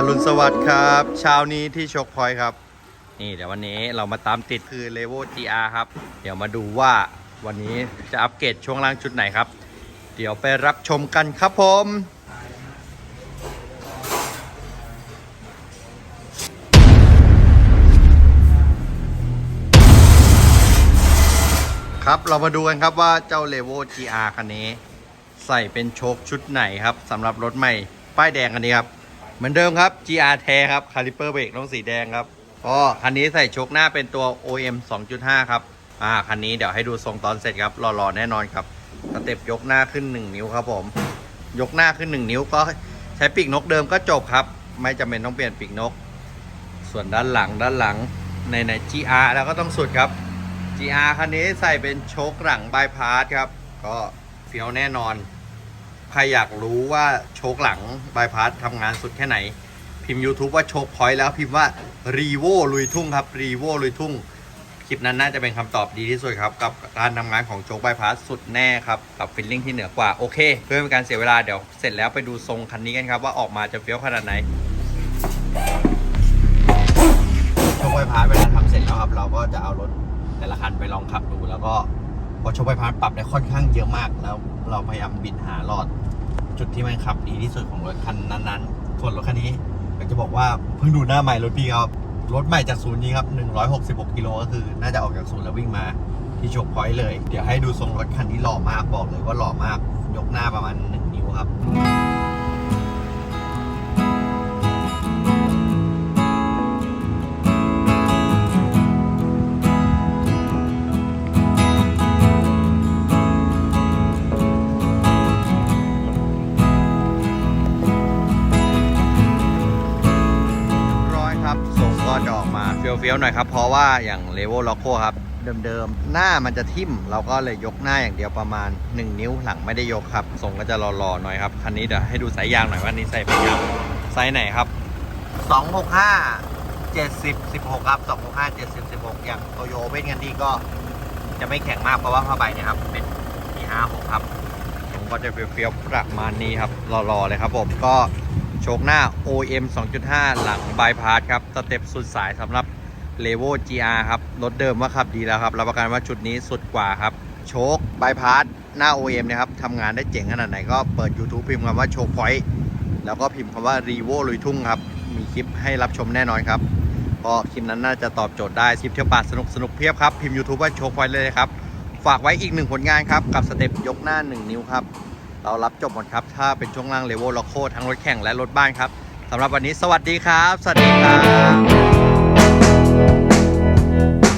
อรุณสวัสดิ์ครับเช้านี้ที่โชคพอยต์ครับ นี่เดี๋ยววันนี้เรามาตามติดคือ l e v e l GR ครับ เดี๋ยวมาดูว่าวันนี้จะอัปเกรดช่วงล่างชุดไหนครับ เดี๋ยวไปรับชมกันครับผมครับเรามาดูกันครับว่าเจ้า l e v e l GR คันนี้ ใส่เป็นโชคชุดไหนครับสำหรับรถใหม่ ป้ายแดงคันนี้ครับ เหมือนเดิมครับ GR แท้ครับคาลิเปอร์เบรกต้องสีแดงครับก็คันนี้ใส่โชคหน้าเป็นตัว OM 2.5 ครับ อ่า คันนี้เดี๋ยวให้ดูทรงตอนเสร็จครับหล่อๆแน่นอนครับสเต็ปยกหน้าขึ้น 1 นิ้วครับผม ยกหน้าขึ้น 1 นิ้วก็ใช้ปีกนกเดิมก็จบครับ ไม่จำเป็นต้องเปลี่ยนปีกนก ส่วนด้านหลังด้านหลังในใน GR แล้วก็ต้องสุดครับ GR คันนี้ใส่เป็นโชคหลังบายพาสครับ ก็เฟี้ยวแน่นอน ใครอยากรู้ว่าโชคหลังบายพาสทำงานสุดแค่ไหน พิมพ์ YouTube ว่าโชคพอยต์แล้วพิมพ์ว่ารีโวลุยทุ่งครับรีโวลุยทุ่งคลิปนั้นน่าจะเป็นคำตอบดีที่สุดครับ กับการทำงานของโชคบายพาสสุดแน่ครับกับฟิลลิ่งที่เหนือกว่าโอเค เพื่อเป็นการเสียเวลาเดี๋ยวเสร็จแล้วไปดูทรงคันนี้กันครับว่าออกมาจะเฟี้ยวขนาดไหนโชคไฟพาร์ทเวลาทำเสร็จแล้วครับเราก็จะเอารถแต่ละคันไปลองขับดูแล้วก็ พอโชคไฟพาปรับได้ค่อนข้างเยอะมาก แล้วเราพยายามบินหาหลอด จุดที่มันขับดีที่สุดของรถคันนั้นๆส่วนรถคันนี้อยากจะบอกว่าเพิ่งดูหน้าใหม่รถพี่ครับรถใหม่จากศูนย์นี้ครับ 166กิโลก็คือ น่าจะออกจากศูนย์แล้ววิ่งมาที่โชคพอยต์เลย เดี๋ยวให้ดูทรงรถคันนี้หล่อมากบอกเลยว่าหล่อมาก ยกหน้าประมาณ 1 นิ้วครับ ก็จะออกมาเฟี้ยวๆหน่อยครับ เพราะว่าอย่างเลเวลล็อกโคครับ เดิมๆ หน้ามันจะทิ่ม เราก็เลยยกหน้าอย่างเดียวประมาณ 1 นิ้วหลังไม่ได้ยกครับ ทรงก็จะรอๆหน่อยครับ คันนี้เดี๋ยวให้ดูสายยางหน่อยว่านี่ใส่เป็นยางไซส์ไหนครับ 265 70 16 ครับ 265 70 16 อย่างโตโยเว่นกันดีก็จะไม่แข็งมากเพราะว่าผ้าใบเนี่ยครับเป็น P56 ครับผมก็จะเฟี้ยวๆประมาณนี้ครับรอๆเลยครับผมก็ ชคหน้า OM 2.5 หลังบายพาสครับ สเต็ปสุดสายสำหรับ l e v o GR ครับ รถเดิมว่าขับดีแล้วครับ รับประกันว่าชุดนี้สุดกว่าครับ โชคบายพาสหน้า OM เนะครับทำงานได้เจ๋งขนาดไหนก็เปิด YouTube พิมพ์คำว่าโชคพอยต์แล้วก็พิมพ์คำว่า r e v o ลุยทุ่งครับ มีคลิปให้รับชมแน่นอนครับก็คลิปนั้นน่าจะตอบโจทย์ได้คลิปเที่ยวป่าสนุกสนุกเพียบครับ พิมพ์ YouTube ว่าโชคพอยต์เลยครับ ฝากไว้อีกหนึ่งผลงานครับกับสเต็ปยกหน้า 1 นิ้วครับ เรารับจบหมดครับ ถ้าเป็นช่วงล่างเลเวลล็อกโคทั้งรถแข่งและรถบ้านครับสำหรับวันนี้สวัสดีครับ สวัสดีครับ